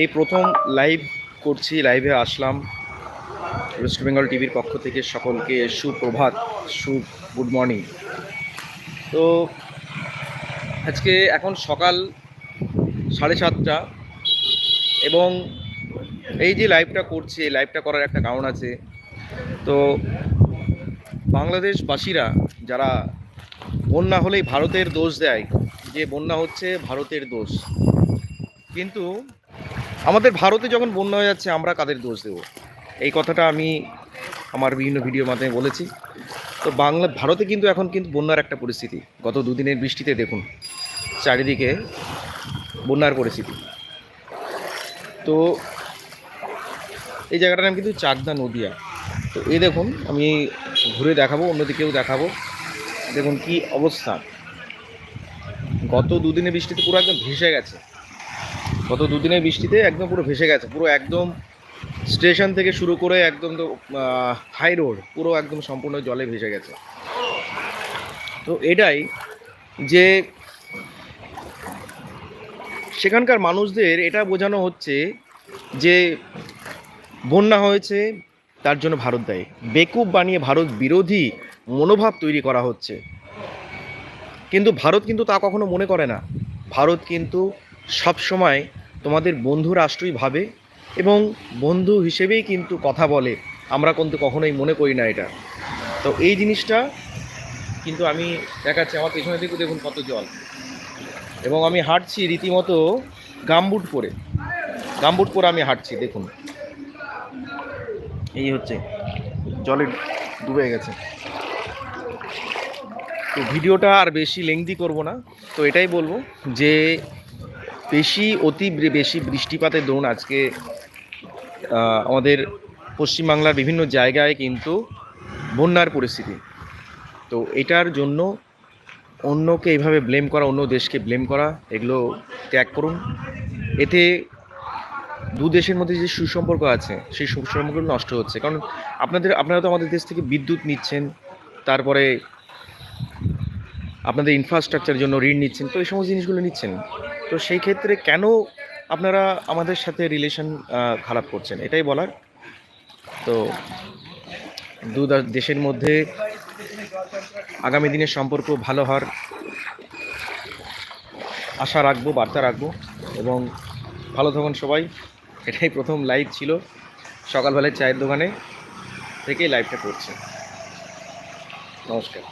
এই প্রথম লাইভ করছি লাইভে আসলাম ওয়েস্ট বেঙ্গল টিভির পক্ষ থেকে সকলকে সুপ্রভাত, সু গুড মর্নিং তো আজকে এখন সকাল সাড়ে সাতটা এবং এই যে লাইভটা করছি, এই লাইভটা করার একটা কারণ আছে। তো বাংলাদেশবাসীরা যারা বন্যা হলেই ভারতের দোষ দেয়, যে বন্যা হচ্ছে ভারতের দোষ। কিন্তু আমাদের ভারতে যখন বন্যা হয়ে যাচ্ছে, আমরা কাদের দোষ দেব? এই কথাটা আমি আমার বিভিন্ন ভিডিওর মাধ্যমে বলেছি। তো বাংলা, ভারতে কিন্তু এখন কিন্তু বন্যার একটা পরিস্থিতি। গত দুদিনের বৃষ্টিতে দেখুন, চারিদিকে বন্যার পরিস্থিতি। তো এই জায়গাটার নাম কিন্তু চাকদা নদিয়া। তো এই দেখুন, আমি ঘুরে দেখাবো, অন্যদিকেও দেখাবো। দেখুন কি অবস্থা। গত দুদিনের বৃষ্টিতে পুরো একদম ভেসে গেছে। গত দুদিনের বৃষ্টিতে একদম পুরো ভেসে গেছে, পুরো একদম স্টেশন থেকে শুরু করে একদম তো হাই রোড পুরো একদম সম্পূর্ণ জলে ভেসে গেছে। তো এটাই যে সেখানকার মানুষদের এটা বোঝানো হচ্ছে যে বন্যা হয়েছে, তার জন্য ভারত দেয়। বেকুব বানিয়ে ভারত বিরোধী মনোভাব তৈরি করা হচ্ছে। কিন্তু ভারত কিন্তু তা কখনো মনে করে না। ভারত কিন্তু সব সময় তোমাদের বন্ধু রাষ্ট্রই ভাবে এবং বন্ধু হিসেবেই কিন্তু কথা বলে। আমরা কিন্তু কখনোই মনে করি না এটা। তো এই জিনিসটা কিন্তু আমি দেখাচ্ছি। আমার পেছনে দিকে দেখুন কত জল। এবং আমি হাঁটছি রীতিমতো গামবুট পরে। গামবুট পরে আমি হাঁটছি, দেখুন। এই হচ্ছে, জলে ডুবে গেছে। তো ভিডিওটা আর বেশি লেংদি করব না। তো এটাই বলব যে বেশি, অতি বেশি বৃষ্টিপাতের দরুন আজকে আমাদের পশ্চিমবাংলার বিভিন্ন জায়গায় কিন্তু বন্যার পরিস্থিতি। তো এটার জন্য অন্যকে এইভাবে ব্লেম করা, অন্য দেশকে ব্লেম করা, এগুলো ত্যাগ করুন। এতে দু দেশের মধ্যে যে সুসম্পর্ক আছে, সেই সুসম্পর্কগুলো নষ্ট হচ্ছে। কারণ আপনাদের, আপনারা তো আমাদের দেশ থেকে বিদ্যুৎ নিচ্ছেন, তারপরে আপনাদের ইনফ্রাস্ট্রাকচারের জন্য ঋণ নিচ্ছেন, তো এই সমস্ত জিনিসগুলো নিচ্ছেন। তো সেই ক্ষেত্রে কেন আপনারা আমাদের সাথে রিলেশন খারাপ করছেন? এটাই বলার। তো দু দেশের মধ্যে আগামী দিনের সম্পর্ক ভালো হওয়ার আশা রাখব, বার্তা রাখব এবং ভালো থাকুন সবাই। এটাই প্রথম লাইভ ছিল। সকালবেলায় চায়ের দোকানে থেকেই লাইভটা করছে। নমস্কার।